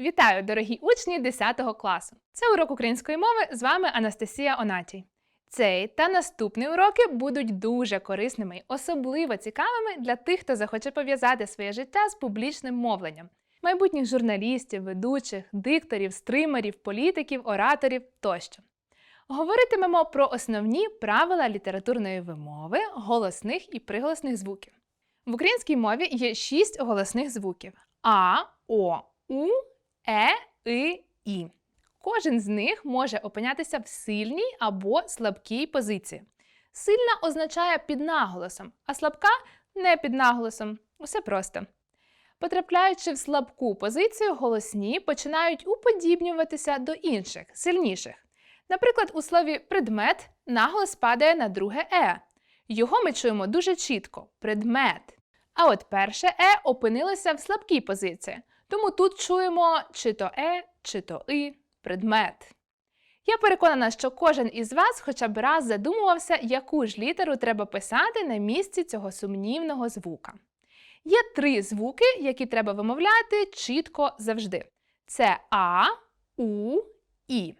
Вітаю, дорогі учні 10 класу! Це урок української мови. З вами Анастасія Онатій. Цей та наступні уроки будуть дуже корисними, особливо цікавими для тих, хто захоче пов'язати своє життя з публічним мовленням, майбутніх журналістів, ведучих, дикторів, стримерів, політиків, ораторів тощо. Говоритимемо про основні правила літературної вимови, голосних і приголосних звуків. В українській мові є шість голосних звуків: А, О, У, Е, И, І. Кожен з них може опинятися в сильній або слабкій позиції. Сильна означає під наголосом, а слабка не під наголосом. Усе просто. Потрапляючи в слабку позицію, голосні починають уподібнюватися до інших, сильніших. Наприклад, у слові предмет наголос падає на друге е. Його ми чуємо дуже чітко предмет. А от перше е опинилося в слабкій позиції, тому тут чуємо чи то е, чи то и, предмет. Я переконана, що кожен із вас хоча б раз задумувався, яку ж літеру треба писати на місці цього сумнівного звука. Є три звуки, які треба вимовляти чітко завжди: це А, У, І.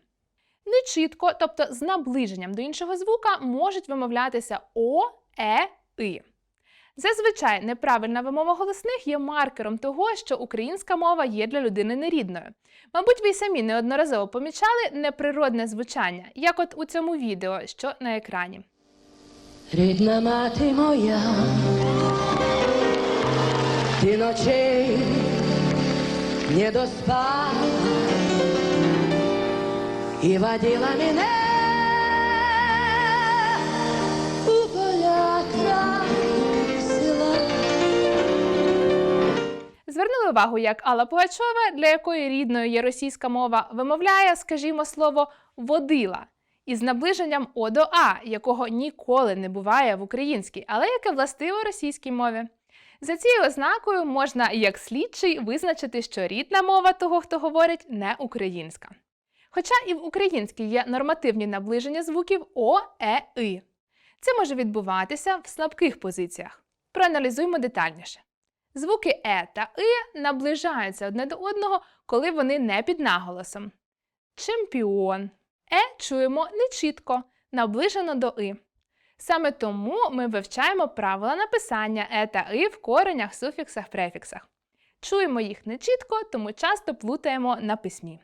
Нечітко, тобто з наближенням до іншого звука, можуть вимовлятися О, Е, И. Зазвичай неправильна вимова голосних є маркером того, що українська мова є для людини нерідною. Мабуть, ви й самі неодноразово помічали неприродне звучання, як от у цьому відео, що на екрані. Рідна мати моя, ти ночей не доспала і водила мене Звернули увагу, як Алла Пугачова, для якої рідною є російська мова, вимовляє, скажімо, слово водила із наближенням О до А, якого ніколи не буває в українській, але яке властиво російській мові. За цією ознакою можна, як слідчий, визначити, що рідна мова того, хто говорить, не українська. Хоча і в українській є нормативні наближення звуків О, Е, И. Це може відбуватися в слабких позиціях. Проаналізуємо детальніше. Звуки Е та И наближаються одне до одного, коли вони не під наголосом. Чемпіон. Е чуємо нечітко, наближено до И. Саме тому ми вивчаємо правила написання Е та И в коренях, суфіксах, префіксах. Чуємо їх нечітко, тому часто плутаємо на письмі.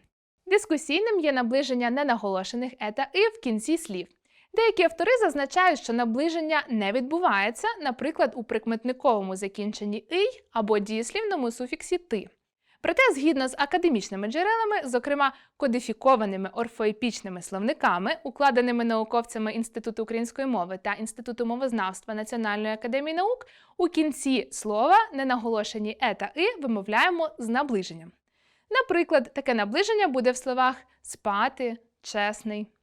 Дискусійним є наближення ненаголошених Е та И в кінці слів. Деякі автори зазначають, що наближення не відбувається, наприклад, у прикметниковому закінченні «ий» або дієслівному суфіксі ти. Проте, згідно з академічними джерелами, зокрема кодифікованими орфоепічними словниками, укладеними науковцями Інституту української мови та Інституту мовознавства Національної академії наук, у кінці слова ненаголошені е та и вимовляємо з наближенням. Наприклад, таке наближення буде в словах спати, чесний.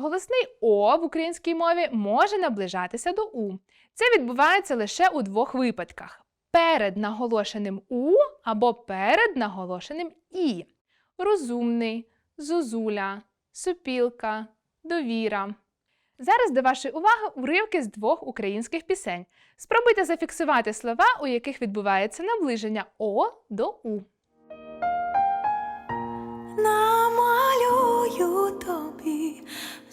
Голосний О в українській мові може наближатися до У. Це відбувається лише у двох випадках: перед наголошеним У або перед наголошеним І. Розумний, зозуля, сопілка, довіра. Зараз до вашої уваги уривки з двох українських пісень. Спробуйте зафіксувати слова, у яких відбувається наближення О до У. намалюю тобі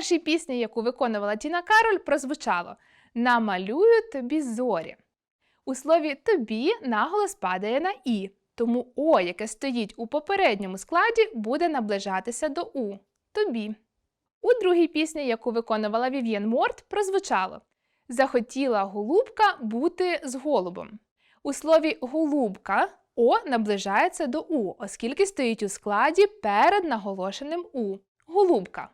першій пісні, яку виконувала Тіна Кароль, прозвучало Намалюю тобі зорі. У слові тобі наголос падає на і, тому О, яке стоїть у попередньому складі, буде наближатися до У. Тобі. У другій пісні, яку виконувала Вів'єн Морт, прозвучало Захотіла голубка бути з голубом. У слові голубка О наближається до У, оскільки стоїть у складі перед наголошеним У. Голубка.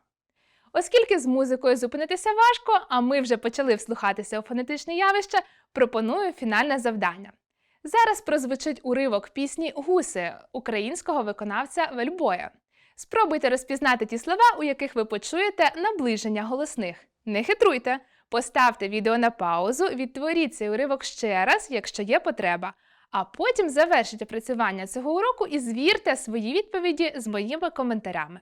Оскільки з музикою зупинитися важко, а ми вже почали вслухатися у фонетичне явище, пропоную фінальне завдання. Зараз прозвучить уривок пісні Гуси українського виконавця Вельбоя. Спробуйте розпізнати ті слова, у яких ви почуєте наближення голосних. Не хитруйте, поставте відео на паузу, відтворіть цей уривок ще раз, якщо є потреба, а потім завершіть опрацювання цього уроку і звірте свої відповіді з моїми коментарями.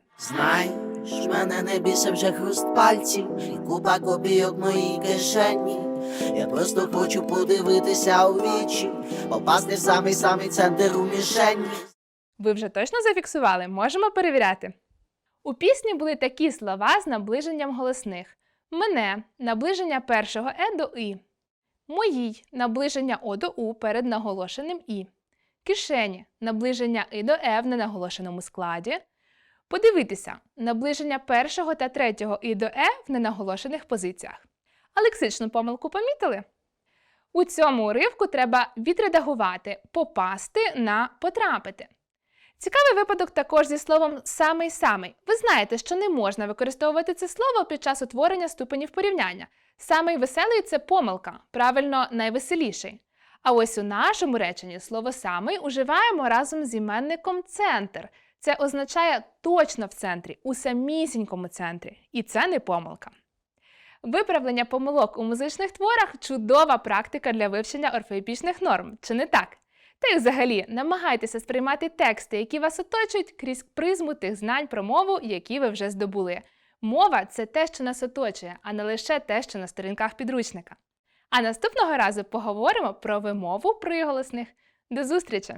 Знаєш, мене не більше вже хруст пальців і купа копійок моїй кишені. Я просто хочу подивитися у вічі, попасти в самий самий центр у мішені. Ви вже точно зафіксували? Можемо перевіряти. У пісні були такі слова з наближенням голосних: мене наближення першого е до і, моїй наближення о до у перед наголошеним і, кишені наближення і до е в ненаголошеному складі. Подивитися наближення першого та третього і до е в ненаголошених позиціях. А лексичну помилку помітили? У цьому уривку треба відредагувати попасти на потрапити. Цікавий випадок також зі словом самий самий. Ви знаєте, що не можна використовувати це слово під час утворення ступенів порівняння. Самий веселий це помилка, правильно найвеселіший. А ось у нашому реченні слово самий уживаємо разом з іменником центр. Це означає точно в центрі, у самісінькому центрі. І це не помилка. Виправлення помилок у музичних творах чудова практика для вивчення орфоепічних норм, чи не так? Та й взагалі намагайтеся сприймати тексти, які вас оточують, крізь призму тих знань про мову, які ви вже здобули. Мова це те, що нас оточує, а не лише те, що на сторінках підручника. А наступного разу поговоримо про вимову приголосних. До зустрічі!